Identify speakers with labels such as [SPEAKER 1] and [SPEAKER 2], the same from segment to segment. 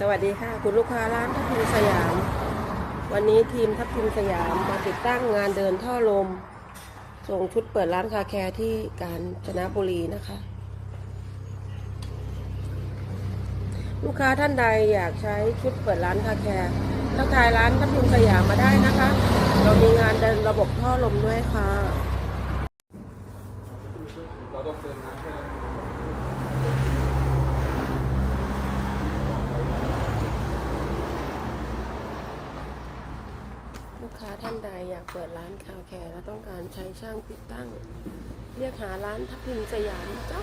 [SPEAKER 1] สวัสดีค่ะ คุณลูกค้าร้านทับทิมสยาม วันนี้ทีมทับทิมสยามมาติดตั้งงานเดินท่อลม ส่งชุดเปิดร้านคาแคร์ที่กาญจนบุรีนะคะ ลูกค้าท่านใดอยากใช้ชุดเปิดร้านคาแคร์ทักทายร้านทับทิมสยามมาได้นะคะ เรามีงานเดินระบบท่อลมด้วยค่ะ
[SPEAKER 2] เราต้องเติมน้ำแค่
[SPEAKER 1] ลูกค้าท่านใดอยากเปิดร้านคาแคร์และต้องการใช้ช่างติดตั้ง เรียกหาร้านทับทิมสยามนะจ๊ะ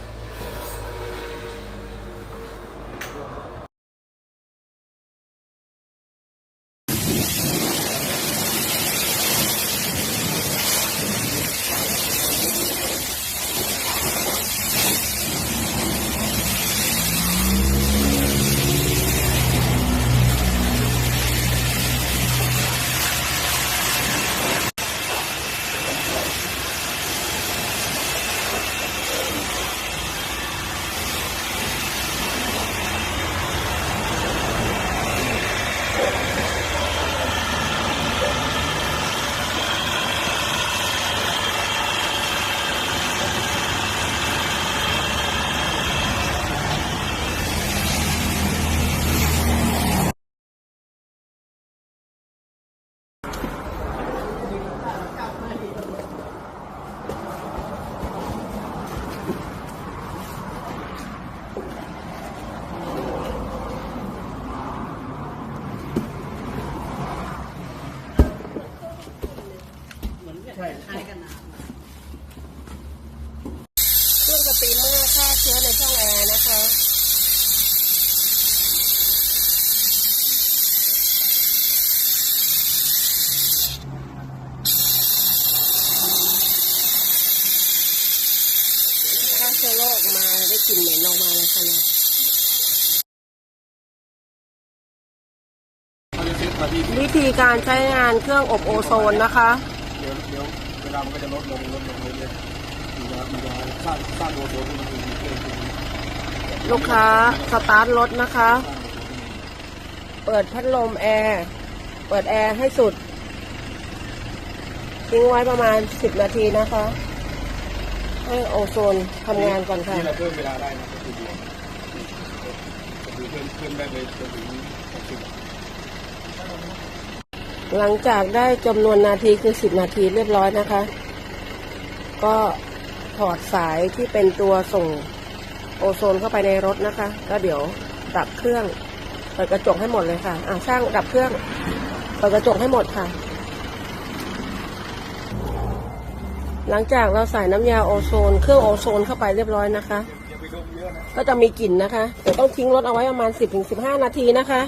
[SPEAKER 1] เครื่องสตรีมเมอร์ฆ่าเชื้อในช่องแอร์นะคะฆ่าเชื้อโรคมาได้กลิ่นเหม็นออกมาเลยค่ะเนี่ย
[SPEAKER 2] เขาจะเซ็ตมาที่
[SPEAKER 1] วิธีการใช้งานเครื่องอบโอโซนนะคะ
[SPEAKER 2] เดี๋ยวเดี๋ยวเวลามันก็จะลดลงลดลงเรื่อยๆมันจะมันจะสร้างสร้างโมโซนขึ้นมาเป็นเรื่อยๆ
[SPEAKER 1] ลูกค้าสตาร์ทรถนะคะ เปิดพัดลมแอร์ เปิดแอร์ให้สุด ทิ้งไว้ประมาณ 10 นาทีนะคะ ให้โอโซนทำงานก่อนค่ะ
[SPEAKER 2] นี่เราเพิ่มเวลาได้นะก็คือเดียวก็คือเพิ่มเพิ่มได้เลยจนถึงหกสิบ
[SPEAKER 1] หลังจากได้จำนวนนาทีคือ10นาทีเรียบร้อยนะคะ ก็ถอดสายที่เป็นตัวส่งโอโซนเข้าไปในรถนะคะ ก็เดี๋ยวดับเครื่องเปิดกระจกให้หมดเลยค่ะ อ่าช่างดับเครื่องเปิดกระจกให้หมดค่ะ หลังจากเราใส่น้ำยาโอโซน เครื่องโอโซนเข้าไปเรียบร้อยนะคะ
[SPEAKER 2] อย่าไปดมเยอะนะ
[SPEAKER 1] ก็จะมีกลิ่นนะคะเดี๋ยวต้องทิ้งรถเอาไว้ประมาณ 10-15 นาทีนะคะ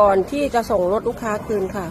[SPEAKER 1] ก่อนที่จะส่งรถลูกค้าคืนค่ะ